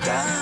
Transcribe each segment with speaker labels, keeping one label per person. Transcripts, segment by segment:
Speaker 1: Pista,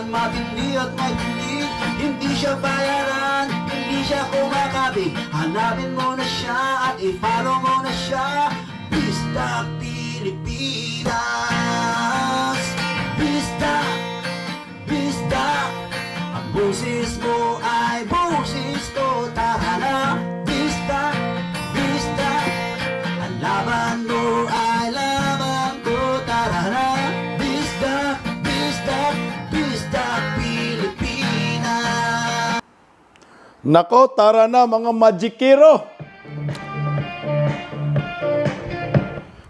Speaker 2: at matindi at matindi Hindi siya bayaran, hindi siya kumakabig Hanapin mo na siya at i-follow mo na siya. Pista Pilipinas
Speaker 3: Nako, tara na mga magikiro.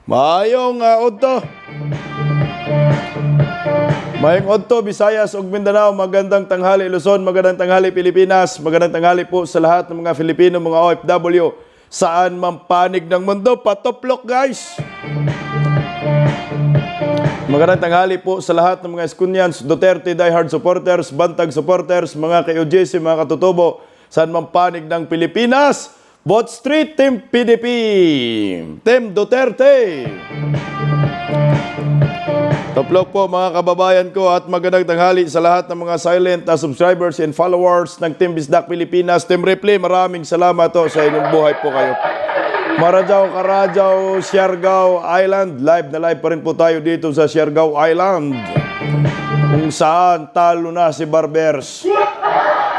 Speaker 3: Maayong uh, odto. Mayong odto, Visayas ug Mindanao, magandang tanghali Luzon, magandang tanghali Pilipinas, magandang tanghali po sa lahat ng mga Filipino, mga OFW, saan man panig ng mundo, patoplok guys! Magandang tanghali po sa lahat ng mga Eskunyans, Duterte diehard supporters, Bantag supporters, mga ka-UGC, mga katutubo, saan man panig ng Pilipinas. Bot Street Team PDP, Team Duterte. Toplok po mga kababayan ko at magandang tanghali sa lahat ng mga silent na subscribers and followers ng Team Bisdak Pilipinas. Team Ripley, maraming salamat to sa inyong buhay po kayo. Marajaw, Karajaw, Siargao Island. Live na live pa rin po tayo dito sa Siargao Island. Kung saan talo na si Barbers.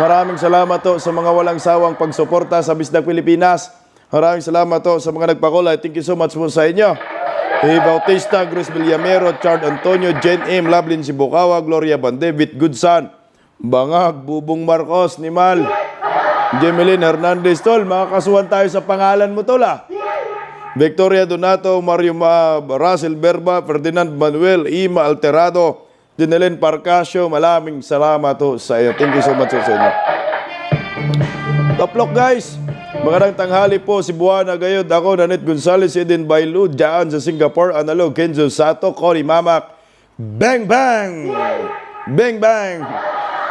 Speaker 3: Maraming salamat to sa mga walang sawang pagsuporta sa Bisdak Pilipinas. Maraming salamat to sa mga nagpakulay. Thank you so much po sa inyo. E. Bautista, Grace Villamero, Chard Antonio, Jen M. Lablin Sibukawa, Gloria Bandevit, Goodson, Bangag, Bubong Marcos, Nimal, Jemeline Hernandez, Tol, makakasuhan tayo sa pangalan mo, Tol, ah. Victoria Donato, Mario Ma, Russell Berba, Ferdinand Manuel, Ima Alterado, Dinelen Parcasio, maraming salamat to sa iyo. Thank you so much sa inyo. Toplok guys, magandang tanghali po si Buwana Gayod. Ako, Nanit Gonzales, Eden Bailu, dyan sa Singapore, Analog, Kenzo Sato, Cory Mamak. Bang, bang! Bang, bang!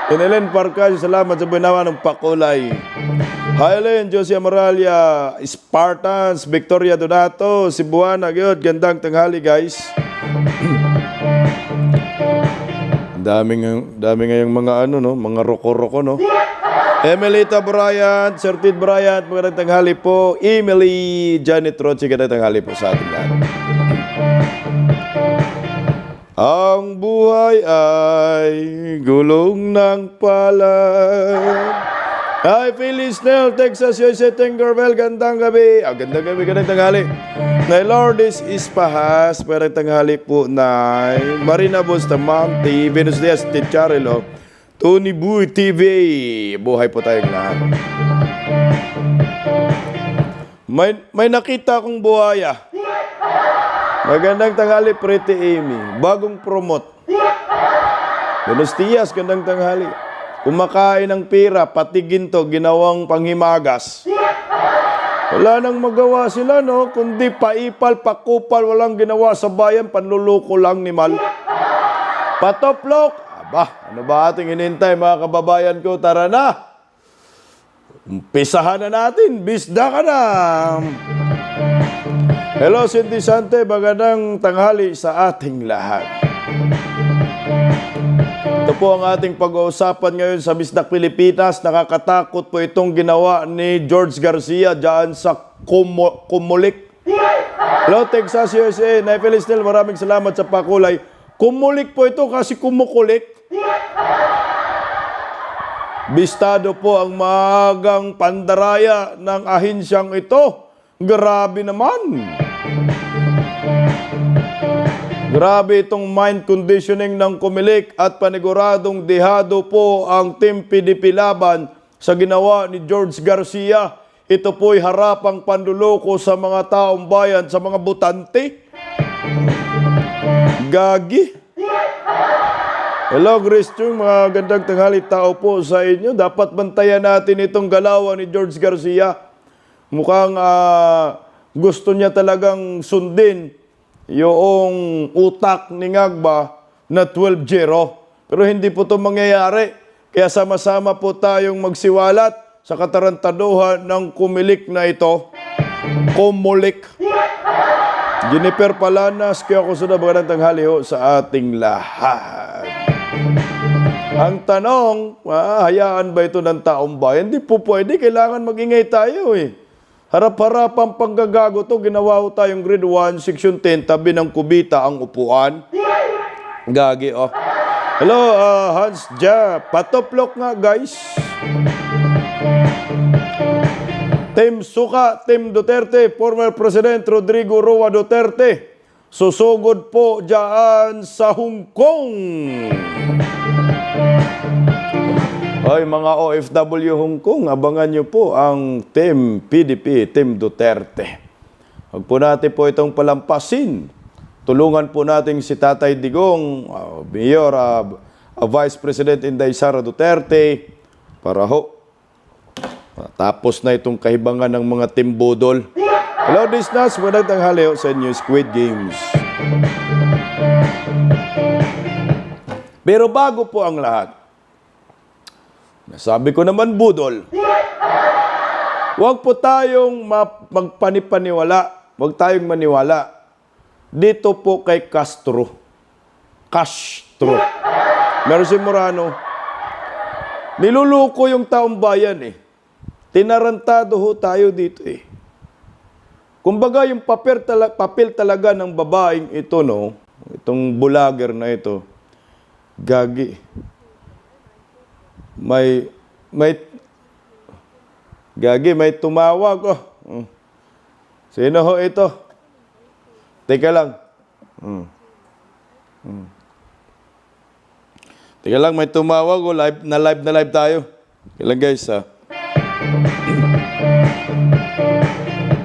Speaker 3: Tinelen Parcasio, salamat sa binawa ng pakulay. Highland, Josie Amaralia, Spartans, Victoria Donato, si Buwana Gayod. Gandang tanghali guys. Daming, daming ngayong mga ano, no? Mga roko-roko, no? Emelita Bryant, Sir Tid Bryant, magandang tanghali po. Emily Janet Roche, magandang tanghali po sa ating lahat. Ang buhay ay gulong ng palad. Hi, Phyllis Snell, Texas, USA, Tinkerville, gandang gabi. Ah, gandang gabi, gandang tanghali. Nay Lourdes Ispahas, magandang tanghali po, Nay. Marina Bustamante, Venus Diaz, Ticharelo, Tony Boy TV. Buhay po tayong lahat. May, may nakita akong buhaya. Magandang tanghali, Pretty Amy. Bagong promote. Buenos dias, gandang tanghali. Kumakain ng pira, pati ginto, ginawang panghimagas. Wala nang magawa sila, no? Kundi paipal, pakupal, walang ginawa sa bayan, panluluko lang ni Mal. Patoplok! Aba, ano ba ating inintay, mga kababayan ko? Tara na! Umpisahan na natin, bisda ka na! Hello, Cindy Sante, magandang tanghali sa ating lahat. Ito po ang ating pag-uusapan ngayon sa Bisdak Pilipinas. Nakakatakot po itong ginawa ni George Garcia dyan sa Kumo- Kumulik. Hello, Texas, USA. Naifelis Nel, maraming salamat sa pakulay. Kumulik po ito kasi kumukulik. Bistado po ang magang pandaraya ng ahinsyang ito. Grabe naman. Grabe itong mind conditioning ng kumilik at paniguradong dehado po ang Team PDP laban sa ginawa ni George Garcia. ito po'y harapang panduloko sa mga taong bayan, sa mga butante. Gagi. Hello, Christian. Mga gandang tanghali tao po sa inyo. Dapat bantayan natin itong galawan ni George Garcia. Mukhang ah, gusto niya talagang sundin yung utak ni Ngagba na 12-0. Pero hindi po ito mangyayari. Kaya sama-sama po tayong magsiwalat sa katarantaduhan ng kumilik na ito. Kumulik. Jennifer Palanas, kaya ako sunod magandang tanghali ho sa ating lahat. Ang tanong, ah, hayaan ba ito ng taong bayan? Hindi po pwede, kailangan magingay tayo eh. Harap-harapang panggagago to, ginawa ko tayong grade 1, section 10, tabi ng kubita ang upuan. Gagi, oh. Hello, ah, Hans Ja. Patoplok nga, guys. Team Suka, Team Duterte, former President Rodrigo Roa Duterte, susugod po dyan sa Hong Kong. Ay, mga OFW Hong Kong, abangan nyo po ang Team PDP, Team Duterte. Huwag po natin po itong palampasin. Tulungan po natin si Tatay Digong, uh, Mayor, uh, uh, Vice President Inday Sara Duterte, para ho, tapos na itong kahibangan ng mga Team Budol. Hello, Disnas. Magandang tanghali sa inyo, Squid Games. Pero bago po ang lahat, nasabi ko naman budol, huwag po tayong ma- magpanipaniwala, huwag tayong maniwala dito po kay Castro. Castro. Si Morano. Niluluko yung taong bayan eh. Tinarantado ho tayo dito eh. Kumbaga yung papel, tala- papel talaga ng babaeng ito, no? Itong bulager na ito. Gagi. May, may, gagi, may tumawag. Oh. Mm. Sino ho ito? Teka lang. Mm. Mm. Teka lang, may tumawag. Oh, live, na live na live tayo. Teka guys, ha.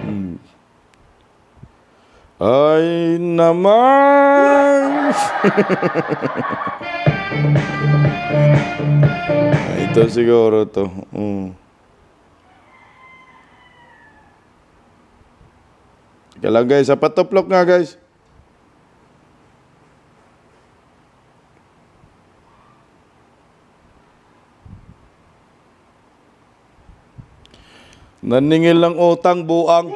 Speaker 3: Mm. Ay naman! Ito siguro to. Mm. Teka lang guys, sa patoplok nga guys. Naningil ng utang buang.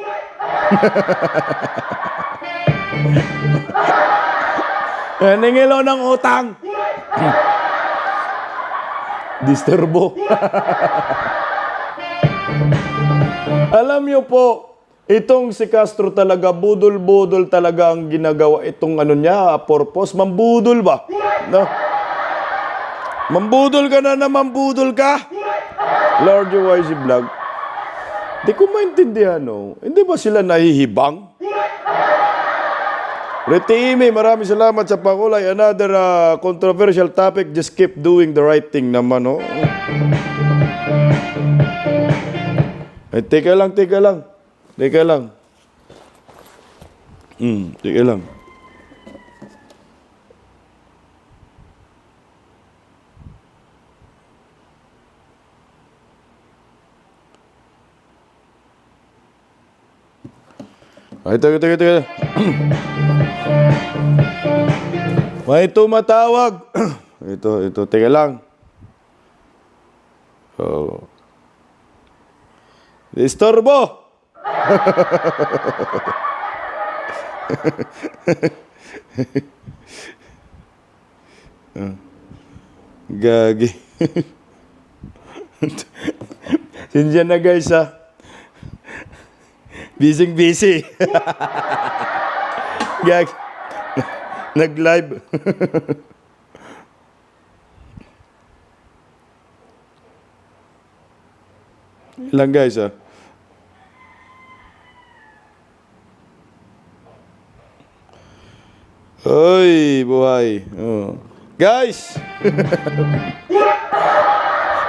Speaker 3: Naningil ng utang. Disturbo. Alam niyo po, itong si Castro talaga, budol-budol talaga ang ginagawa itong ano niya, purpose. Mambudol ba? No? Mambudol ka na na mambudol ka? Lord YC Vlog. Di ko maintindihan, no? Hindi ba sila nahihibang? Rete Ime, maraming salamat sa pakulay. Another uh, controversial topic. Just keep doing the right thing naman, no? Eh, teka lang, teka lang. Teka lang. Hmm, teka lang. Ay, teka, teka, teka. May tumatawag. ito, ito. Teka lang. Oh. Disturbo! Ah. Gagi. Sindihan na guys ha. Busy busy. Gag. Nag-live. Ilang guys ah. Oy, buhay. Oh. Guys!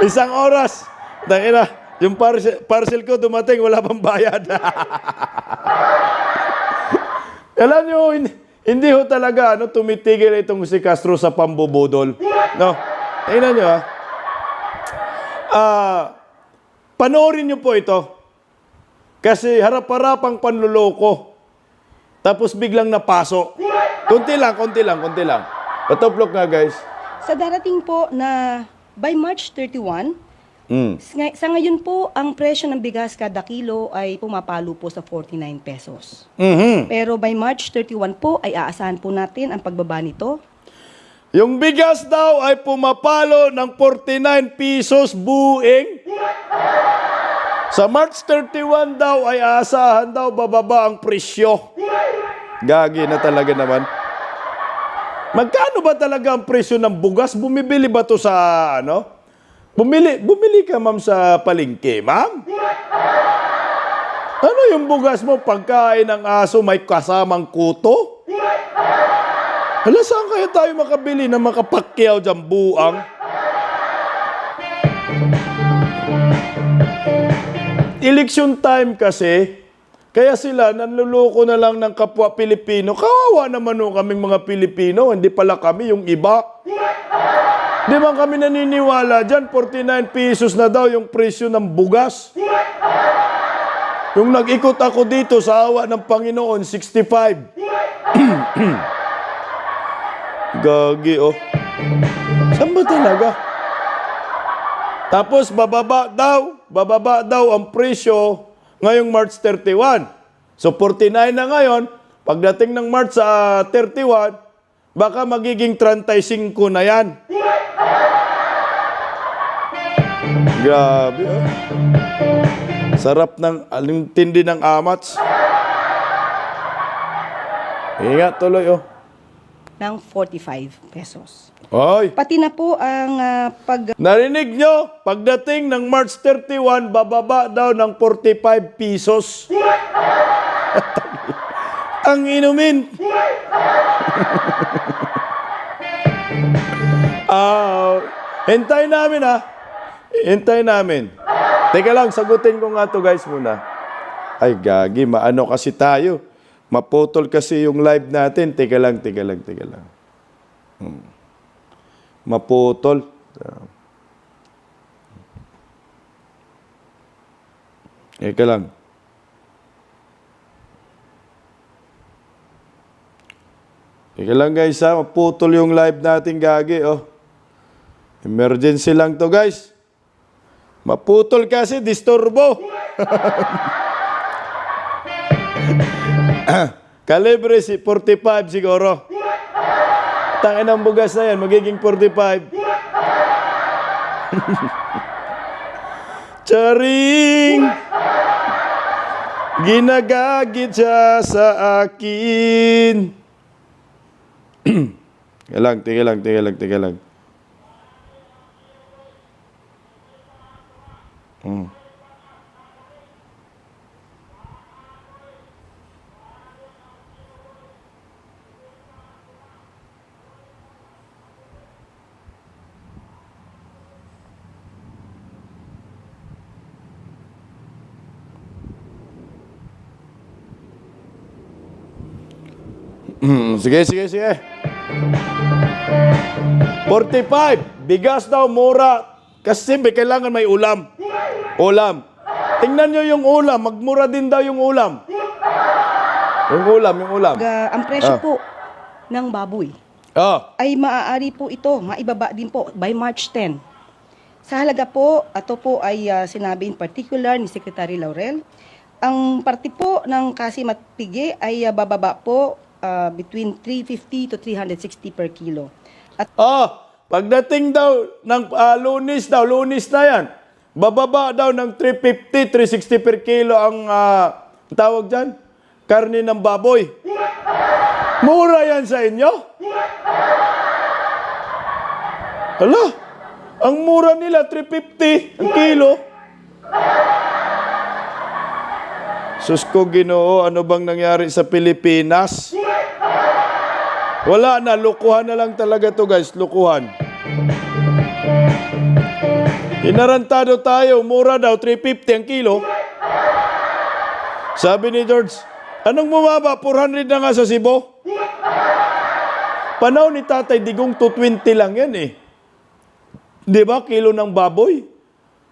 Speaker 3: Isang oras. Tangina, Yung parcel, parcel ko dumating, wala pang bayad. Alam nyo, hindi, ho talaga ano, tumitigil itong si Castro sa pambubudol. No? Tingnan nyo, ha? Ah, panoorin nyo po ito. Kasi harap-harapang panluloko. Tapos biglang napaso. Kunti lang, kunti lang, kunti lang. Patoplok nga, guys.
Speaker 1: Sa darating po na by March 31,
Speaker 3: Mm.
Speaker 1: sa ngayon po, ang presyo ng bigas kada kilo ay pumapalo po sa 49 pesos.
Speaker 3: Mhm.
Speaker 1: Pero by March 31 po, ay aasahan po natin ang pagbaba nito.
Speaker 3: Yung bigas daw ay pumapalo ng 49 pesos buing. Sa March 31 daw ay aasahan daw bababa ang presyo. Gagi na talaga naman. Magkano ba talaga ang presyo ng bugas? Bumibili ba to sa ano? Bumili, bumili ka ma'am sa palengke, ma'am? Ano yung bugas mo? Pagkain ng aso may kasamang kuto? Hala, saan kaya tayo makabili na makapakyaw dyan buang? Election time kasi, kaya sila nanluloko na lang ng kapwa Pilipino. Kawawa naman ho kaming mga Pilipino, hindi pala kami yung iba. Di ba kami naniniwala dyan, 49 pesos na daw yung presyo ng bugas. Yung nag-ikot ako dito sa awa ng Panginoon, 65. Gagi, oh. Saan ba talaga? Tapos bababa daw, bababa daw ang presyo ngayong March 31. So 49 na ngayon, pagdating ng March sa 31, baka magiging 35 na yan. Grabe, oh. Sarap ng, aling tindi ng amats. Ingat tuloy, oh.
Speaker 1: ng 45 pesos.
Speaker 3: Oy!
Speaker 1: Pati na po ang ah, pag
Speaker 3: Narinig nyo? Pagdating ng March 31, bababa daw ng 45 pesos. Ang inumin. Ah, hintay namin ha. Hintay namin. Teka lang, sagutin ko nga to guys muna. Ay, gagi, maano kasi tayo. Maputol kasi yung live natin. Teka lang, teka lang, teka lang. Hmm. Maputol. Teka lang. Teka lang guys ha, maputol yung live natin gagi oh. Emergency lang to guys. Maputol kasi, disturbo. Kalibre si 45 siguro. Tangin ng bugas na yan, magiging 45. Charing! Ginagagit siya sa akin. Tiga lang, tiga lang, tiga lang, tiga lang. Hmm, sige, sige, sige. 45. Bigas daw, mura. Kasi may kailangan may ulam. Ulam. Tingnan nyo yung ulam. Magmura din daw yung ulam. Yung ulam, yung ulam.
Speaker 1: ah, ang presyo
Speaker 3: Ah.
Speaker 1: po ng baboy
Speaker 3: Ah,
Speaker 1: ay maaari po ito, maibaba din po by March 10. Sa halaga po, ito po ay ah, sinabi in particular ni Secretary Laurel. Ang parte po ng Kasimat Pigi ay ah, bababa po ah, between 350 to 360 per kilo. At
Speaker 3: ah, pagdating daw ng ah, lunis daw, lunis na yan. Bababa daw ng 350, 360 per kilo ang ah, tawag dyan, karne ng baboy. Mura yan sa inyo? Hala, ang mura nila, 350 ang kilo. Sus ko ginoo, ano bang nangyari sa Pilipinas? Wala na, lukuhan na lang talaga to guys, lukuhan. Inarantado tayo, mura daw, 350 ang kilo. Sabi ni George, anong bumaba? 400 na nga sa Cebu. Panahon ni Tatay Digong, 220 lang yan eh. Di ba, kilo ng baboy?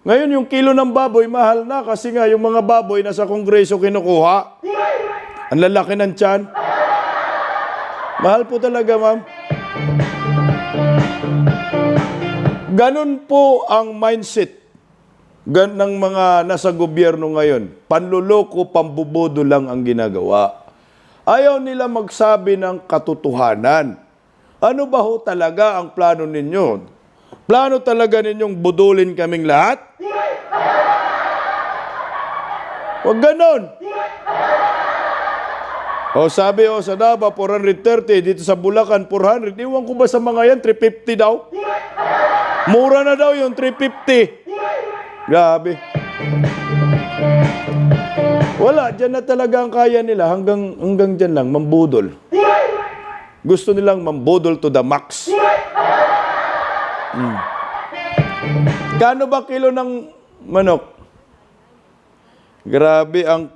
Speaker 3: Ngayon, yung kilo ng baboy, mahal na kasi nga yung mga baboy nasa kongreso kinukuha. Ang lalaki ng tiyan. Mahal po talaga, ma'am. Ganon po ang mindset ng mga nasa gobyerno ngayon. Panluloko, pambubodo lang ang ginagawa. Ayaw nila magsabi ng katotohanan. Ano ba ho talaga ang plano ninyo? Plano talaga ninyong budulin kaming lahat? Huwag ganon. O sabi o sa Davao, 430. Dito sa Bulacan, 400. Iwan ko ba sa mga yan, 350 daw? Mura na daw yung 350. Grabe. Wala, dyan na talaga ang kaya nila. Hanggang, hanggang dyan lang, mambudol. Gusto nilang mambudol to the max. Mm. Kano ba kilo ng manok? Grabe ang